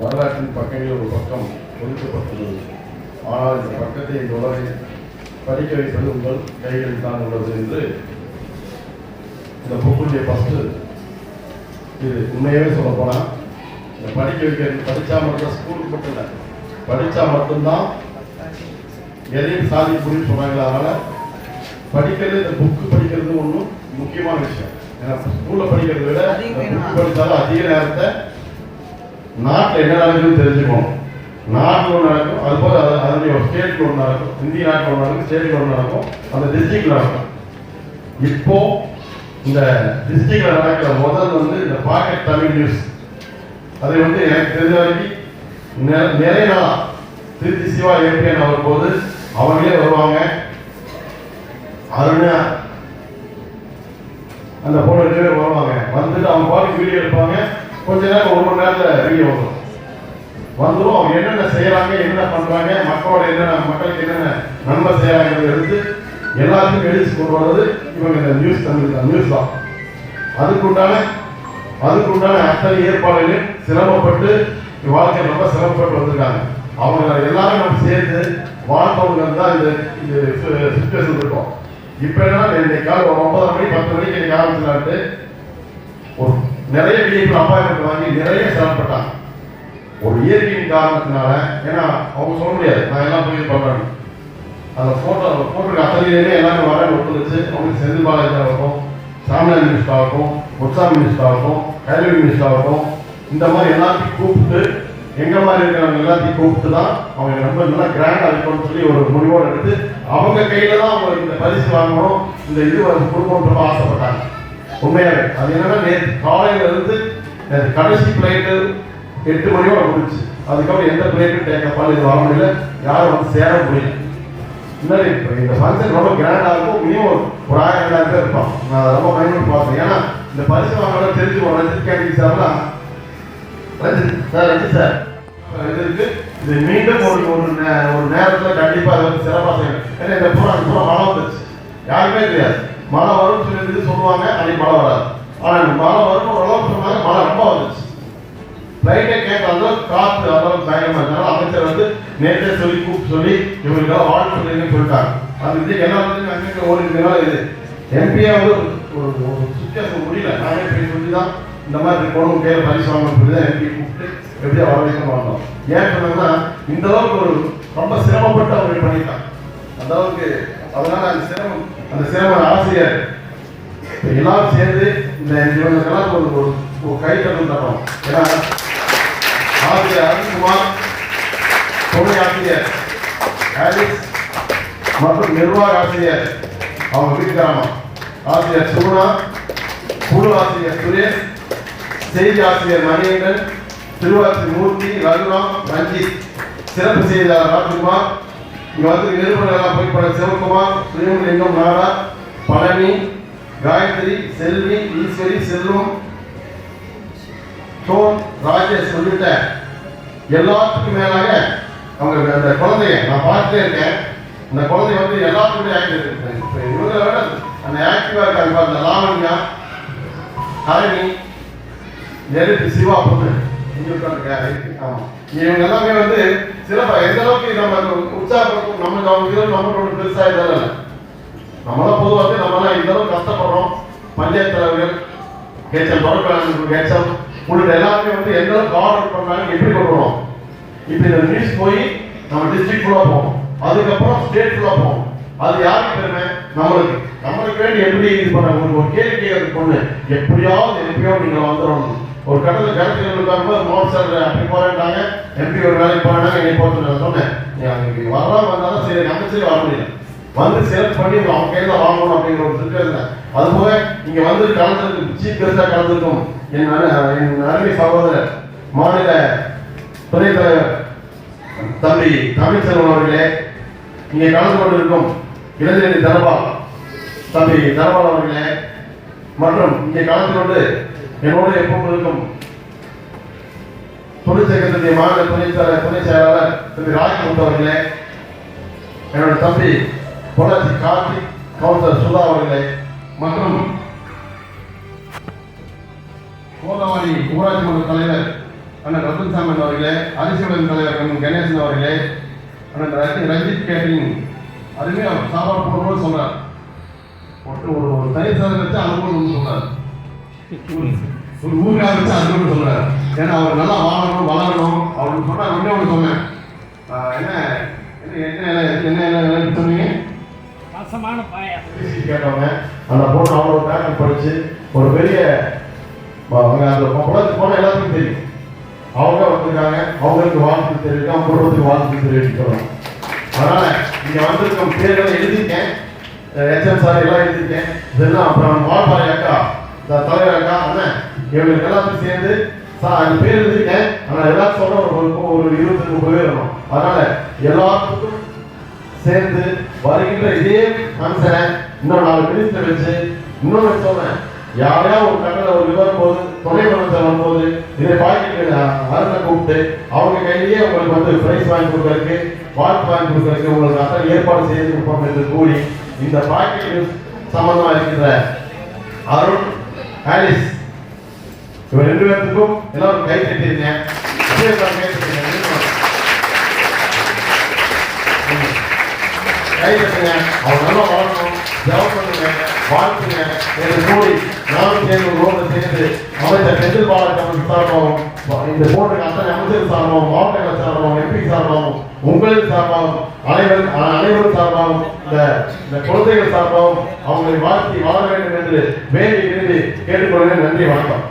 வரலாற்றின் பக்கங்களில் ஒரு பக்கம் ஒதுக்கப்பட்டுள்ளது. ஆனால் இந்த பக்கத்தை இந்த உலகை படிக்க வைப்பது உங்கள் கைகளில் தான் உள்ளது என்று இந்த புக்குடைய ஃபஸ்ட்டு இது உண்மையாகவே சொல்லப்போனால் இந்த படிக்க வைக்கிறது படித்தா மட்டும் ஸ்கூலுக்கு மட்டும் இல்லை படித்தா மட்டும்தான் எதையும் சாதிக்க முடியும்னு சொன்னாங்களே அதனால் படிக்கிறது இந்த புக்கு படிக்கிறது ஒன்றும் முக்கியமான விஷயம். ஏன்னா ஸ்கூலில் படிக்கிறத விட புக் படித்தாலும் அதிக நேரத்தை நாட்டில் என்ன நடக்குதுன்னு தெரிஞ்சுக்கணும். நாட்டில் ஒன்று நடக்கும் அது போல அது அதனுடைய ஸ்டேட்டில் ஒன்று நடக்கும் இந்திய நாட்டில் ஒன்று நடக்கும் ஸ்டேட்டில் ஒன்று நடக்கும் அந்த டிஸ்ட்ரிக்டில் நடக்கும். இப்போ இந்த டிஸ்ட்ரிக்டில் நடக்கிற முதல் வந்து இந்த பாக்கெட் தமிழ் நியூஸ் அதை வந்து எனக்கு தெரிஞ்ச வரைக்கும் நெ- நிறைய நாளா திருச்சி சிவா ஏபிஎன் அவர் போது அவங்களே வருவாங்க. அருணா அந்த போன வருவாங்க. வந்துட்டு அவங்க பாட்டுக்கு வீடியோ எடுப்பாங்க. கொஞ்ச நேரம் ஒரு மணி நேரத்தில் வீடியோ வந்துடும் வந்துடும் அவங்க என்னென்ன செய்கிறாங்க என்ன பண்ணுறாங்க மக்களோட என்னென்ன மக்களுக்கு என்னென்ன நன்மை செய்யறாங்கிறத எடுத்து எல்லாத்தையும் எழுதி கொண்டு வர்றது இவங்க இந்த நியூஸ் தமிழ் தான். நியூஸ் தான். அதுக்குண்டான அதுக்குண்டான அத்தனை ஏற்பாடுகளையும் சிரமப்பட்டு வாழ்க்கை ரொம்ப சிரமப்பட்டு வந்திருக்காங்க. அவங்க எல்லாரும் நம்ம சேர்ந்து வாழ்ந்தவங்க தான் இந்த இது சுச்சுவேஷன் இருக்கும். இப்போ என்னன்னா இன்னைக்கு காலம் ஒரு ஒன்பதரை மணி பத்து மணிக்கு இன்னைக்கு ஆரம்பிச்சலான்ட்டு ஒரு நிறைய வீடியோக்கள் அப்பாயின்மெண்ட் வாங்கி நிறைய சிரமப்பட்டாங்க ஒரு இயற்கையின் காரணத்தினால ஏன்னா அவங்க சொல்ல முடியாது. நான் எல்லாம் போய் பண்றேன். அந்த போட்டோ போட்டிருக்க அத்தனையிலேயே எல்லாமே வர ஒத்துழைச்சு அவங்களுக்கு செந்தில் பாலாஜியாக ஆகட்டும் சாமியார் மினிஸ்டர் ஆகட்டும் முத்சா மினிஸ்டர் ஆகட்டும் கல்வி மினிஸ்டர் ஆகட்டும் இந்த மாதிரி எல்லாத்தையும் கூப்பிட்டு எங்க மாதிரி இருக்கிறவங்க எல்லாத்தையும் கூப்பிட்டு தான் அவங்க ரொம்ப நல்லா கிராண்ட் இருக்கணும்னு சொல்லி ஒரு முடிவோடு எடுத்து அவங்க கையில தான் அவங்க இந்த பரிசு வாங்கணும் இந்த இது வந்து கொடுக்கணும்னு ஆசைப்பட்டாங்க. உண்மையாவே. அது என்னன்னா நேற்று காலையில இருந்து கடைசி பிளைட்டு எட்டு மணியோட முடிச்சு அதுக்கப்புறம் எந்த பிளேட்டும் டேக்கப்பால் இது வர முடியல. யாரும் வந்து சேர முடியல. இன்னும் இப்போ இந்த ஃபங்க்ஷன் ரொம்ப கிராண்டாக இருக்கும் மினிமம் ஒரு ஆயிரம் ரெண்டாயிரம் பேர் இருப்பான் நான் அதை ரொம்ப பயன்படுத்தி பார்த்தேன். ஏன்னா இந்த பரிசு வாங்கல தெரிஞ்சு ஒரு ரஞ்சித் கேண்டி சார்லாம் ரஞ்சித் சார் ரஞ்சித் சார் இது இருக்கு இது மீண்டும் ஒரு ஒரு நே- ஒரு நேரத்தில் கண்டிப்பாக அதை வந்து சிறப்பாக செய்யணும். ஏன்னா இந்த பூரா இந்த பூரா மழை வந்துச்சு யாருமே தெரியாது. மழை வரும்னு சொல்லி சொல்லுவாங்க அன்னைக்கு மழை வராது. ஆனால் இந்த மழை வரும் ஓரளவுக்கு சொன்னாங்க மழை ரொம்ப வந்துச்சு. ஃப்ளைட்டை கேட்ட அளவுக்கு காற்று அளவுக்கு பயங்கரமா இருந்தாலும் அமைச்சர் வந்து நேற்றே சொல்லி கூப்பிட்டு சொல்லி இவங்களுக்கெல்லாம் வாழ்த்து சொல்லிங்கன்னு சொல்லிட்டாங்க. அது இது எல்லாத்துலையும் அங்கே ஓடி இது. எம்பியா வந்து ஒரு சுச்சுவேஷன் முடியல. நானே போய் சொல்லி தான் இந்த மாதிரி போகணும் பேர் பரிசு வாங்கணும் சொல்லி தான் எம்பி கூப்பிட்டு எப்படியா வர வைக்கணும் ஏன் சொன்னோம்னா இந்த அளவுக்கு ஒரு ரொம்ப சிரமப்பட்டு அவங்க பண்ணிட்டான் அந்த அளவுக்கு அதனால அந்த சிரமம் அந்த சிரமம் ஆசிரியர் இப்ப எல்லாரும் சேர்ந்து இந்த இவங்களுக்கெல்லாம் ஒரு ஒரு ஒரு கைத்தட்டல் தரோம் ஏன்னா ஆசிரியர் அருண்குமார் துணை ஆசிரியர் ஹாரிஸ் மற்றும் நிர்வாக ஆசிரியர் அவங்க வீட்டுக்காரமா ஆசிரியர் சுகுணா குழு ஆசிரியர் சுரேஷ் செய்தி ஆசிரியர் மணிகண்டன் திருவாச்சி மூர்த்தி ரகுராம் ரஞ்சித் சிறப்பு செய்தியாளர் ராஜ்குமார் இங்கே வந்து நிறுவனங்களாக எல்லாம் போய் சிவகுமார் பிரியமலிங்கம் நாடா பழனி காயத்ரி செல்வி ஈஸ்வரி செல்வம் சோன் ராஜேஷ் உள்ளிட்ட எல்லாத்துக்கும் மேலாக அவங்க அந்த குழந்தைய நான் பார்த்துட்டே இருக்கேன். அந்த குழந்தை வந்து எல்லாத்துக்குமே ஆக்டிவ் இருக்கு. இவங்களை விட அந்த ஆக்டிவாக இருக்காங்க அந்த லாவண்யா ஹரணி நெருப்பு சிவா பொண்ணு இவங்க எல்லாமே வந்து சிறப்பா எந்த அளவுக்கு நம்ம உற்சாகப்படுத்தும் நமக்கு அவங்க இதில் நம்மளோட பெருசாக இதெல்லாம் நம்மளாம் பொதுவாக நம்மளாம் இந்த அளவுக்கு கஷ்டப்படுறோம் பஞ்சாயத்து தலைவர்கள் ஹெச்எம் தொடர்பு ஹெச்எம் உள்ளிட்ட எல்லாருமே வந்து எந்த அளவுக்கு ஆர்டர் பண்ணாங்க எப்படி கொண்டு இப்போ இந்த நியூஸ் போய் நம்ம டிஸ்ட்ரிக்ட் ஃபுல்லாக போவோம் அதுக்கப்புறம் ஸ்டேட் ஃபுல்லாக போவோம் அது யாருக்கு பெருமை நம்மளுக்கு நம்மளுக்கு வேண்டி எப்படி இது பண்ண ஒரு கேள்வி கேட்கறது பொண்ணு எப்படியாவது எப்படியாவது நீங்கள் வந்துடணும் ஒரு கடலில் கருத்துக்கள் இருக்கும்போது மோட் சார் அப்படி போறேன்ட்டாங்க. எம்பி ஒரு வேலைக்கு போறாங்க என்னை போட்டு நான் சொன்னேன். நீ அங்கே வரலாம் வந்தாலும் சரி அமைச்சரே வர முடியல. வந்து செலக்ட் பண்ணி அவங்க கையில் வாங்கணும் அப்படிங்கிற ஒரு திட்டம் அது போக இங்க வந்து கலந்துருக்கு சீஃப் பெருசாக கலந்துருக்கும். என் என் அருமை சகோதரர் மாநில துணை தலைவர் தம்பி தமிழ்ச்செல்வன் அவர்களே இங்கே கலந்து கொண்டிருக்கும் இளைஞரணி தனபால் தம்பி தனபால் அவர்களே மற்றும் இங்கே கலந்து கொண்டு என்னோடு எப்பவும் இருக்கும் தொழிற்சங்கத்தினுடைய மாநில துணை துணை செயலாளர் திரு ராஜ்குமார் அவர்களே என்னோட தம்பி பொள்ளாச்சி கார்த்திக் கவுன்சிலர் சுதா அவர்களே மற்றும் கோதாவரி ஊராட்சி மன்ற தலைவர் அண்ணன் ரத்தன்சாமி அவர்களே அதிசயவன் தலைவர் எம் கணேசன் அவர்களே அண்ணன் ரஞ்சித் ரஞ்சித் கேட்டரிங் அதுவுமே அவர் சாப்பாடு போடுறோம் சொன்னார் ஒரு ஒரு தனி சாதம் வச்சு அனுபவம் சொன்னார் ஒரு ஊருக்காக வச்சு அனுபவம் சொன்னார் ஏன்னா அவர் நல்லா வாழணும் வளரணும் அவருக்கு சொன்னா ஒண்ணே ஒன்று சொன்னேன் என்ன என்ன என்ன என்ன சொன்னீங்க? கேட்டவங்க அந்த பொண்ணு அவ்வளோ பேக்கப் படிச்சு ஒரு பெரிய அவங்க அந்த குளத்துக்கு போன எல்லாத்துக்கும் தெரியும். அவங்க வந்திருக்காங்க அவங்களுக்கு வாழ்த்து தெரிவிக்க அவங்க குடும்பத்துக்கு வாழ்த்து தெரிவிக்கிறோம் அதனால இங்க வந்திருக்கும் பேர்களை எழுதியிருக்கேன். எச்எம் சார் எல்லாம் எழுதியிருக்கேன். இதெல்லாம் அப்புறம் வாழ்பாறை அக்கா இந்த தலைவர் அக்கா அண்ணன். இவங்களுக்கு எல்லாத்தையும் சேர்ந்து சார் அந்த பேர் எழுதிருக்கேன் ஆனால் எல்லாரும் சொல்ற ஒரு ஒரு இருபத்தி முப்பது பேர் வரும் அதனால எல்லாத்துக்கும் சேர்ந்து வருகின்ற இதே ஃபங்க்ஷனை இன்னும் நாலு மினிஸ்டர் வச்சு இன்னொன்று சொல்றேன். யாரையா ஒரு கட்டளை ஒரு விவரம் போது துணை முதலமைச்சர் வரும்போது இதை பாக்கிட்டு அருணை கூப்பிட்டு அவங்க கையிலேயே உங்களுக்கு வந்து பிரைஸ் வாங்கி கொடுக்கறதுக்கு வாழ்த்து வாங்கி கொடுக்கறதுக்கு உங்களுக்கு அத்தனை ஏற்பாடு செய்து கொடுப்போம் என்று கூறி இந்த பாக்கெட் சம்பந்தமாக இருக்கின்ற அருண் ஹாரிஸ் இவர் ரெண்டு பேர்த்துக்கும் எல்லாரும் கை கட்டிருங்க அப்படியே எல்லாரும் கை தட்டிருங்க கை நல்லா வளரணும். ஜெபம் பண்ணுங்க. வாழ்த்துங்க. என்று கூடி நானும் சேர்ந்து ரோடு சேர்ந்து அமைச்சர் செந்தில் பாலாஜி சார்பாகவும் இந்த போட்டுக்கு அத்தனை அமைச்சர் சார்பாகவும் மாவட்டங்கள் சார்பாகவும் எம்பி சார்பாகவும் உங்களின் சார்பாகவும் அனைவரும் அனைவரும் சார்பாகவும் இந்த இந்த குழந்தைகள் சார்பாகவும் அவங்களை வாழ்த்தி வாழ வேண்டும் என்று வேண்டி விரும்பி கேட்டுக்கொள்கிறேன். நன்றி வணக்கம்.